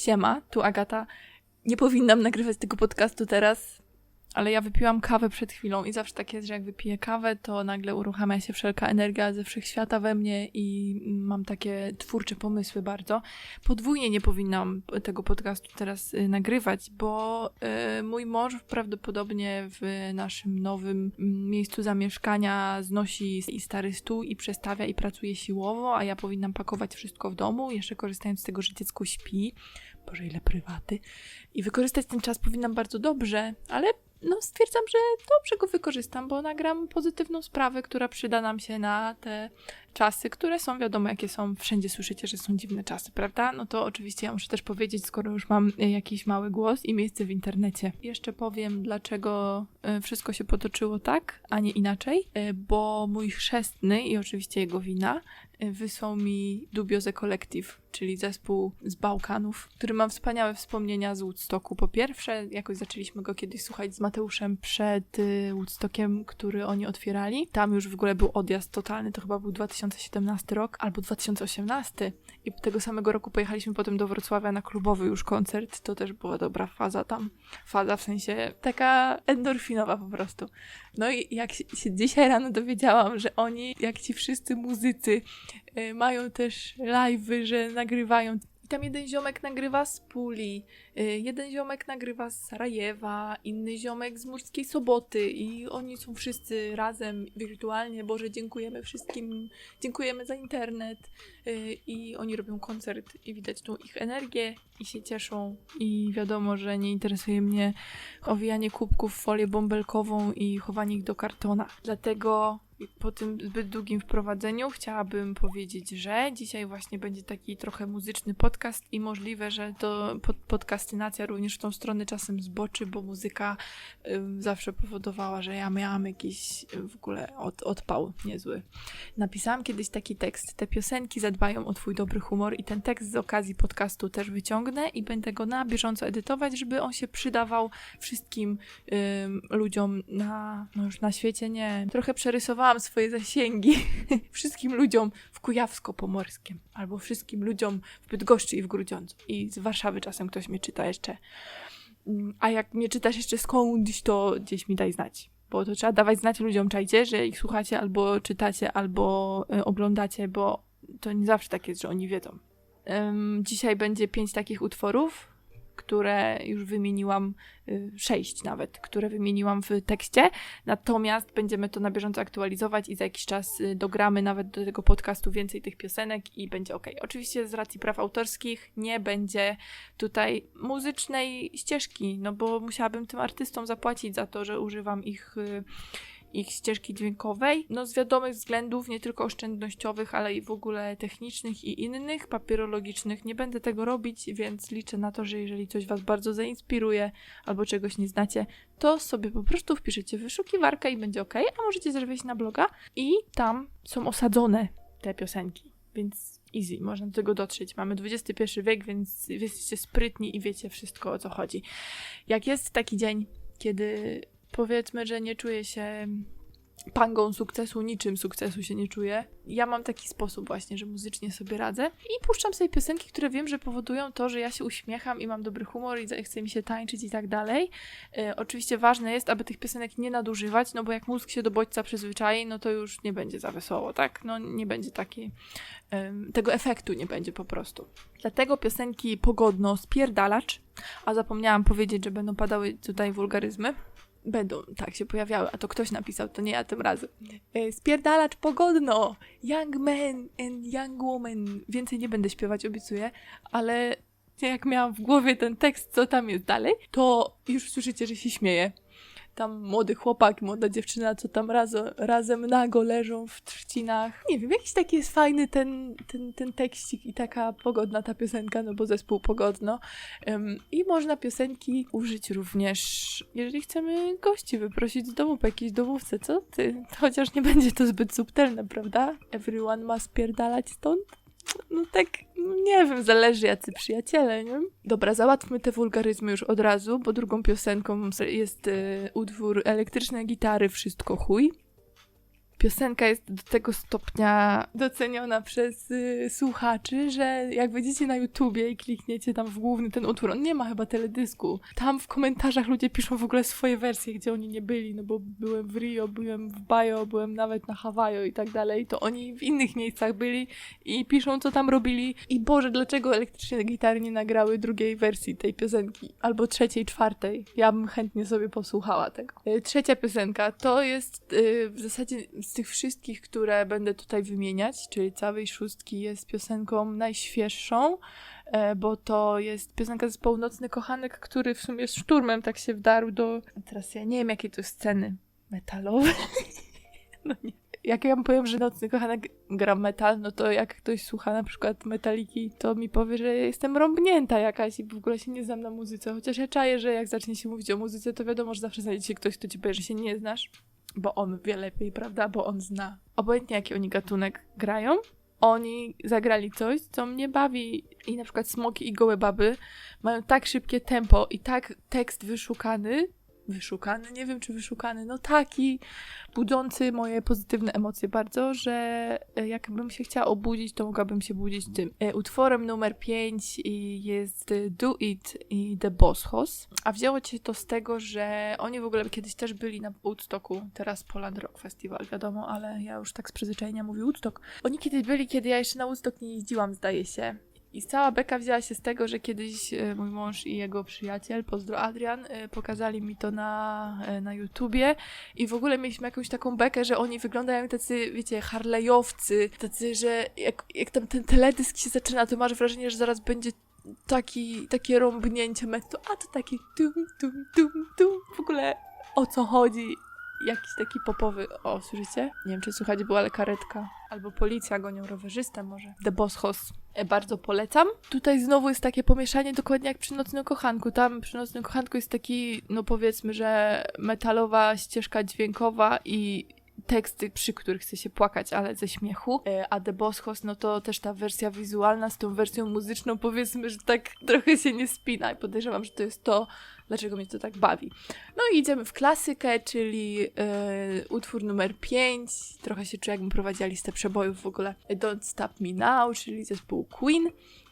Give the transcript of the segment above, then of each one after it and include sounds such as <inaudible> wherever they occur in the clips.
Siema, tu Agata. Nie powinnam nagrywać tego podcastu teraz, ale ja wypiłam kawę przed chwilą i zawsze tak jest, że jak wypiję kawę, to nagle uruchamia się wszelka energia ze wszechświata we mnie i mam takie twórcze pomysły bardzo. Podwójnie nie powinnam tego podcastu teraz y, nagrywać, bo y, mój mąż prawdopodobnie w naszym nowym mm, miejscu zamieszkania znosi i stary stół i przestawia i pracuje siłowo, a ja powinnam pakować wszystko w domu, jeszcze korzystając z tego, że dziecko śpi. Boże, ile prywaty. I wykorzystać ten czas powinnam bardzo dobrze, ale no stwierdzam, że dobrze go wykorzystam, bo nagram pozytywną sprawę, która przyda nam się na te czasy, które są wiadomo jakie są. Wszędzie słyszycie, że są dziwne czasy, prawda? No to oczywiście ja muszę też powiedzieć, skoro już mam e, jakiś mały głos i miejsce w internecie. Jeszcze powiem, dlaczego e, wszystko się potoczyło tak, a nie inaczej, e, bo mój chrzestny i oczywiście jego wina wysłał mi Dubioze Collective, czyli zespół z Bałkanów, który mam wspaniałe wspomnienia z Woodstocku. Po pierwsze, jakoś zaczęliśmy go kiedyś słuchać z Mateuszem przed Woodstockiem, który oni otwierali. Tam już w ogóle był odjazd totalny, to chyba był 2017 rok albo 2018 i tego samego roku pojechaliśmy potem do Wrocławia na klubowy już koncert. To też była dobra faza tam. Faza w sensie taka endorfinowa po prostu. No i jak się dzisiaj rano dowiedziałam, że oni, jak ci wszyscy muzycy, y, mają też live'y, że nagrywają tam jeden ziomek nagrywa z Puli, y, jeden ziomek nagrywa z Sarajewa, inny ziomek z Murskiej Soboty i oni są wszyscy razem wirtualnie. Boże, dziękujemy wszystkim, dziękujemy za internet y, i oni robią koncert i widać tu ich energię i się cieszą i wiadomo, że nie interesuje mnie owijanie kubków w folię bąbelkową i chowanie ich do kartona. Dlatego po tym zbyt długim wprowadzeniu chciałabym powiedzieć, że dzisiaj właśnie będzie taki trochę muzyczny podcast i możliwe, że to pod, podcastynacja również w tą stronę czasem zboczy, bo muzyka zawsze powodowała, że ja miałam jakiś w ogóle od, odpał niezły. Napisałam kiedyś taki tekst. Te piosenki zadbają o twój dobry humor i ten tekst z okazji podcastu też wyciągnę i będę go na bieżąco edytować, żeby on się przydawał wszystkim ludziom na, no już na świecie, nie. Trochę przerysowałam rozszerzałam swoje zasięgi <laughs> wszystkim ludziom w Kujawsko-Pomorskiem, albo wszystkim ludziom w Bydgoszczy i w Grudziądzu. I z Warszawy czasem ktoś mnie czyta jeszcze. A jak mnie czytasz jeszcze skądś, to gdzieś mi daj znać. Bo to trzeba dawać znać ludziom, czajcie, że ich słuchacie, albo czytacie, albo y, oglądacie, bo to nie zawsze tak jest, że oni wiedzą. Um, dzisiaj będzie pięć takich utworów, które już wymieniłam, y, sześć nawet, które wymieniłam w tekście. Natomiast będziemy to na bieżąco aktualizować i za jakiś czas y, dogramy nawet do tego podcastu więcej tych piosenek i będzie ok. Oczywiście z racji praw autorskich nie będzie tutaj muzycznej ścieżki, no bo musiałabym tym artystom zapłacić za to, że używam ich y, ich ścieżki dźwiękowej. No z wiadomych względów, nie tylko oszczędnościowych, ale i w ogóle technicznych i innych, papierologicznych. Nie będę tego robić, więc liczę na to, że jeżeli coś Was bardzo zainspiruje albo czegoś nie znacie, to sobie po prostu wpiszecie wyszukiwarkę i będzie ok, a możecie wejść na bloga i tam są osadzone te piosenki, więc easy, można do tego dotrzeć. Mamy XXI wiek, więc jesteście sprytni i wiecie wszystko o co chodzi. Jak jest taki dzień, kiedy powiedzmy, że nie czuję się pangą sukcesu, niczym sukcesu się nie czuję. Ja mam taki sposób właśnie, że muzycznie sobie radzę i puszczam sobie piosenki, które wiem, że powodują to, że ja się uśmiecham i mam dobry humor i chce mi się tańczyć i tak dalej. E, oczywiście ważne jest, aby tych piosenek nie nadużywać, no bo jak mózg się do bodźca przyzwyczai, no to już nie będzie za wesoło, tak? No nie będzie takiej, e, tego efektu nie będzie po prostu. Dlatego piosenki pogodno spierdalacz, a zapomniałam powiedzieć, że będą padały tutaj wulgaryzmy będą tak się pojawiały, a to ktoś napisał, to nie ja tym razem. E, spierdalacz pogodno, young man and young woman. Więcej nie będę śpiewać, obiecuję, ale jak miałam w głowie ten tekst, co tam jest dalej, to już słyszycie, że się śmieję tam młody chłopak, młoda dziewczyna, co tam razem, razem nago leżą w trzcinach. Nie wiem, jakiś taki jest fajny ten, ten, ten tekścik i taka pogodna ta piosenka, no bo zespół pogodno. Um, I można piosenki użyć również, jeżeli chcemy gości wyprosić z domu po jakiejś domówce, co ty? Chociaż nie będzie to zbyt subtelne, prawda? Everyone ma spierdalać stąd? No tak, nie wiem, zależy jacy przyjaciele, nie? Dobra, załatwmy te wulgaryzmy już od razu, bo drugą piosenką jest y, utwór Elektryczne gitary, wszystko chuj. Piosenka jest do tego stopnia doceniona przez y, słuchaczy, że jak wejdziecie na YouTubie i klikniecie tam w główny ten utwór, on nie ma chyba teledysku. Tam w komentarzach ludzie piszą w ogóle swoje wersje, gdzie oni nie byli, no bo byłem w Rio, byłem w Bajo, byłem nawet na Hawaju i tak dalej, to oni w innych miejscach byli i piszą, co tam robili. I Boże, dlaczego elektryczne gitary nie nagrały drugiej wersji tej piosenki? Albo trzeciej, czwartej. Ja bym chętnie sobie posłuchała tego. Y, Trzecia piosenka to jest y, w zasadzie z tych wszystkich, które będę tutaj wymieniać, czyli całej szóstki jest piosenką najświeższą, e, bo to jest piosenka zespołu Nocny Kochanek, który w sumie z szturmem tak się wdarł do... Teraz ja nie wiem, jakie to sceny metalowe. <laughs> no nie. Jak ja powiem, że Nocny Kochanek gra metal, no to jak ktoś słucha na przykład metaliki, to mi powie, że jestem rąbnięta jakaś i w ogóle się nie znam na muzyce. Chociaż ja czaję, że jak zacznie się mówić o muzyce, to wiadomo, że zawsze znajdzie się ktoś, kto ci powie, że się nie znasz, bo on wie lepiej, prawda? Bo on zna. Obojętnie jaki oni gatunek grają, oni zagrali coś, co mnie bawi. I na przykład Smoki i Gołe Baby mają tak szybkie tempo i tak tekst wyszukany, wyszukany, nie wiem czy wyszukany, no taki budzący moje pozytywne emocje bardzo, że e, jakbym się chciała obudzić, to mogłabym się budzić tym. E, Utworem numer 5 jest Do It i The Boss Hoss, a wzięło się to z tego, że oni w ogóle kiedyś też byli na Woodstocku, teraz Poland Rock Festival, wiadomo, ale ja już tak z przyzwyczajenia mówię Woodstock. Oni kiedyś byli, kiedy ja jeszcze na Woodstock nie jeździłam, zdaje się. I cała beka wzięła się z tego, że kiedyś e, mój mąż i jego przyjaciel, pozdro Adrian, e, pokazali mi to na, e, na YouTubie i w ogóle mieliśmy jakąś taką bekę, że oni wyglądają jak tacy, wiecie, harlejowcy, tacy, że jak, jak tam ten teledysk się zaczyna, to masz wrażenie, że zaraz będzie taki, takie rąbnięcie metu, a to taki tum, tum, tum, tum, w ogóle o co chodzi? Jakiś taki popowy, o, słyszycie? Nie wiem, czy słuchać była, ale karetka. Albo policja gonią rowerzystę może. The Boss Hoss. E, Bardzo polecam. Tutaj znowu jest takie pomieszanie dokładnie jak przy Nocnym Kochanku. Tam przy Nocnym Kochanku jest taki, no powiedzmy, że metalowa ścieżka dźwiękowa i teksty, przy których chce się płakać, ale ze śmiechu. E, A The Boss Hoss, no to też ta wersja wizualna z tą wersją muzyczną, powiedzmy, że tak trochę się nie spina i podejrzewam, że to jest to, dlaczego mnie to tak bawi. No i idziemy w klasykę, czyli e, utwór numer 5. Trochę się czuję, jakbym prowadziła listę przebojów w ogóle. Don't Stop Me Now, czyli zespół Queen.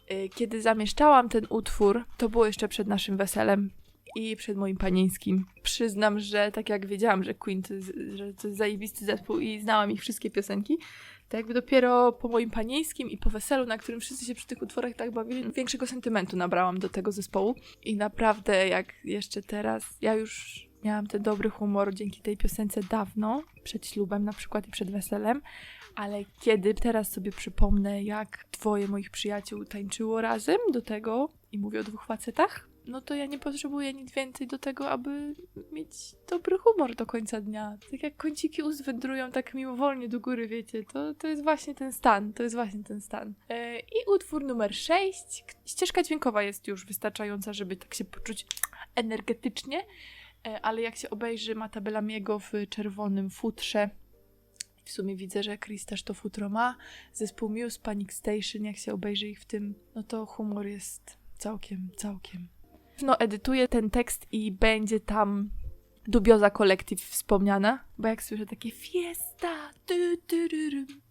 E, Kiedy zamieszczałam ten utwór, to było jeszcze przed naszym weselem i przed moim panieńskim. Przyznam, że tak jak wiedziałam, że Queen to jest, że to jest zajebisty zespół i znałam ich wszystkie piosenki, to jakby dopiero po moim panieńskim i po weselu, na którym wszyscy się przy tych utworach tak bawili, większego sentymentu nabrałam do tego zespołu. I naprawdę, jak jeszcze teraz, ja już miałam ten dobry humor dzięki tej piosence dawno, przed ślubem na przykład i przed weselem, ale kiedy teraz sobie przypomnę, jak dwoje moich przyjaciół tańczyło razem do tego, i mówię o dwóch facetach, no to ja nie potrzebuję nic więcej do tego, aby mieć dobry humor do końca dnia. Tak jak kąciki ust wędrują tak mimowolnie do góry, wiecie, to, to jest właśnie ten stan, to jest właśnie ten stan. E, I utwór numer 6. Ścieżka dźwiękowa jest już wystarczająca, żeby tak się poczuć energetycznie, e, ale jak się obejrzy Mata Bellamiego w czerwonym futrze, w sumie widzę, że Chris też to futro ma. Zespół Muse, Panic Station, jak się obejrzy ich w tym, no to humor jest całkiem, całkiem. No, edytuję ten tekst i będzie tam Dubioza Collective wspomniana, bo jak słyszę takie fiesta,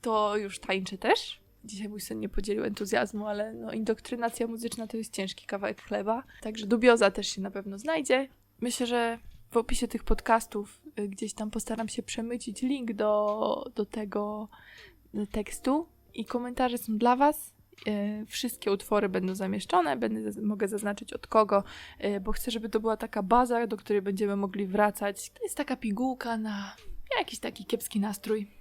to już tańczę też. Dzisiaj mój syn nie podzielił entuzjazmu, ale no, indoktrynacja muzyczna to jest ciężki kawałek chleba, także Dubioza też się na pewno znajdzie. Myślę, że w opisie tych podcastów y, gdzieś tam postaram się przemycić link do, do tego tekstu i komentarze są dla Was. Y, Wszystkie utwory będą zamieszczone, będę, mogę zaznaczyć od kogo, y, bo chcę, żeby to była taka baza, do której będziemy mogli wracać. To jest taka pigułka na jakiś taki kiepski nastrój.